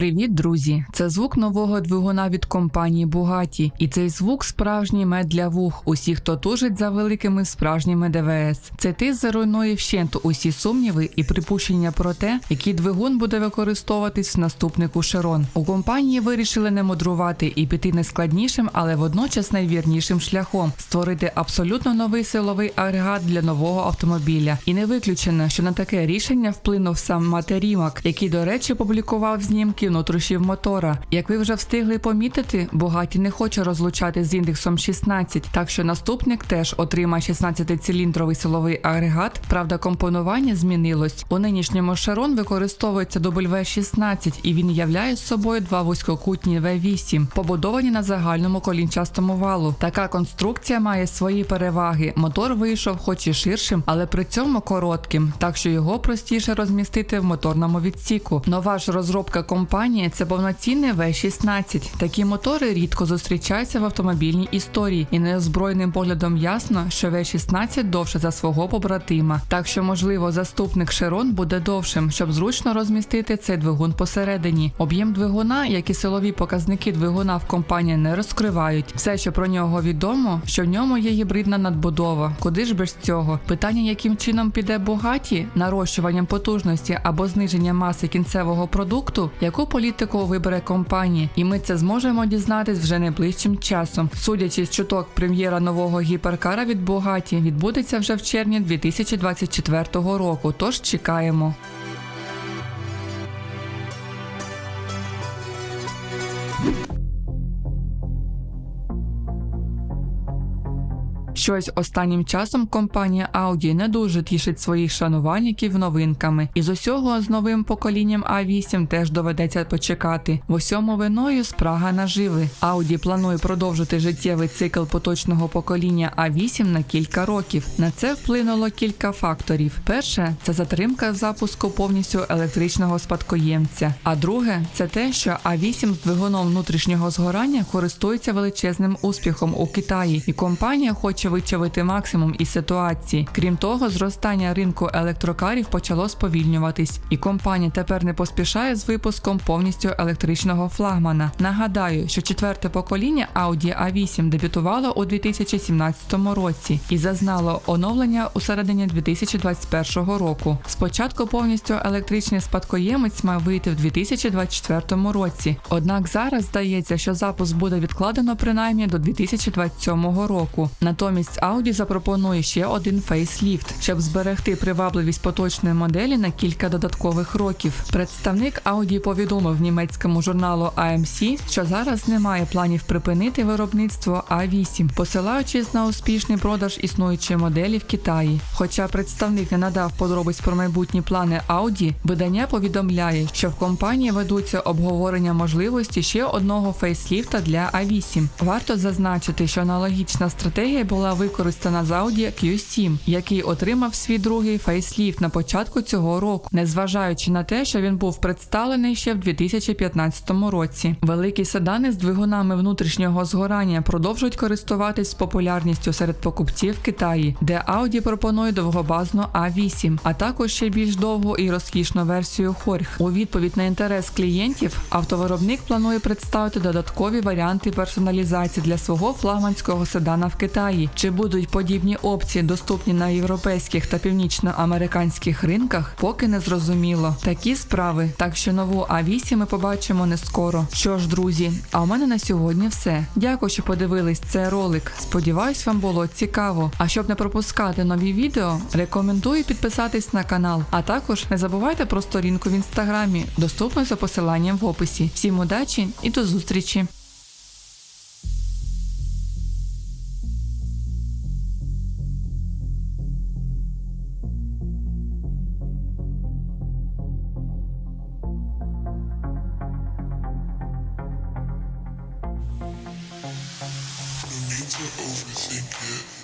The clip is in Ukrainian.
Привіт, друзі! Це звук нового двигуна від компанії Bugatti. І цей звук справжній мед для вух. Усі, хто тужить за великими справжніми ДВС. Цей тиск заруйнує вщент усі сумніви і припущення про те, який двигун буде використовуватись в наступнику Шерон. У компанії вирішили не мудрувати і піти найскладнішим, але водночас найвірнішим шляхом створити абсолютно новий силовий агрегат для нового автомобіля. І не виключено, що на таке рішення вплинув сам Матерімак, який, до речі, публікував знімки внутрішнів мотора. Як ви вже встигли помітити, Бугаті не хоче розлучати з індексом 16, так що наступник теж отримає 16-циліндровий силовий агрегат. Правда, компонування змінилось. У нинішньому Шарон використовується W16 і він являє собою два вузькокутні V8, побудовані на загальному колінчастому валу. Така конструкція має свої переваги. Мотор вийшов, хоч і ширшим, але при цьому коротким, так що його простіше розмістити в моторному відсіку. Нова ж розробка компанії це повноцінний V16. Такі мотори рідко зустрічаються в автомобільній історії, і неозброєним поглядом ясно, що V16 довше за свого побратима. Так що, можливо, заступник Шерон буде довшим, щоб зручно розмістити цей двигун посередині. Об'єм двигуна, як і силові показники двигуна в компанії не розкривають. Все, що про нього відомо, що в ньому є гібридна надбудова. Куди ж без цього? Питання, яким чином піде Бугаті, нарощуванням потужності або зниженням маси кінцевого продукту, яку політику вибере компанія, і ми це зможемо дізнатись вже найближчим часом. Судячи з чуток, прем'єра нового гіперкара від Бугаті відбудеться вже в червні 2024 року. Тож чекаємо. Щось останнім часом компанія Audi не дуже тішить своїх шанувальників новинками, і з усього з новим поколінням A8 теж доведеться почекати. В усьому виною спрага наживи. Audi планує продовжити життєвий цикл поточного покоління A8 на кілька років. На це вплинуло кілька факторів. Перше це затримка запуску повністю електричного спадкоємця. А друге це те, що А8 з двигуном внутрішнього згорання користується величезним успіхом у Китаї, і компанія хоче вичавити максимум із ситуації. Крім того, зростання ринку електрокарів почало сповільнюватись, і компанія тепер не поспішає з випуском повністю електричного флагмана. Нагадаю, що четверте покоління Audi A8 дебютувало у 2017 році і зазнало оновлення у середині 2021 року. Спочатку повністю електричний спадкоємець мав вийти в 2024 році. Однак зараз здається, що запуск буде відкладено принаймні до 2027 року. Натомість Audi запропонує ще один фейсліфт, щоб зберегти привабливість поточної моделі на кілька додаткових років. Представник Audi повідомив німецькому журналу AMC, що зараз немає планів припинити виробництво A8, посилаючись на успішний продаж існуючої моделі в Китаї. Хоча представник не надав подробиць про майбутні плани Audi, видання повідомляє, що в компанії ведуться обговорення можливості ще одного фейсліфта для A8. Варто зазначити, що аналогічна стратегія була використана з Audi Q7, який отримав свій другий фейсліфт на початку цього року, незважаючи на те, що він був представлений ще в 2015 році. Великі седани з двигунами внутрішнього згорання продовжують користуватись популярністю серед покупців в Китаї, де Audi пропонує довгобазну A8, а також ще більш довгу і розкішну версію Хорг. У відповідь на інтерес клієнтів автовиробник планує представити додаткові варіанти персоналізації для свого флагманського седана в Китаї. Чи будуть подібні опції доступні на європейських та північноамериканських ринках, поки не зрозуміло. Такі справи, так що нову А8 ми побачимо не скоро. Що ж, друзі, а у мене на сьогодні все. Дякую, що подивились цей ролик. Сподіваюсь, вам було цікаво. А щоб не пропускати нові відео, рекомендую підписатись на канал. А також не забувайте про сторінку в інстаграмі, доступну за посиланням в описі. Всім удачі і до зустрічі! Overthink it.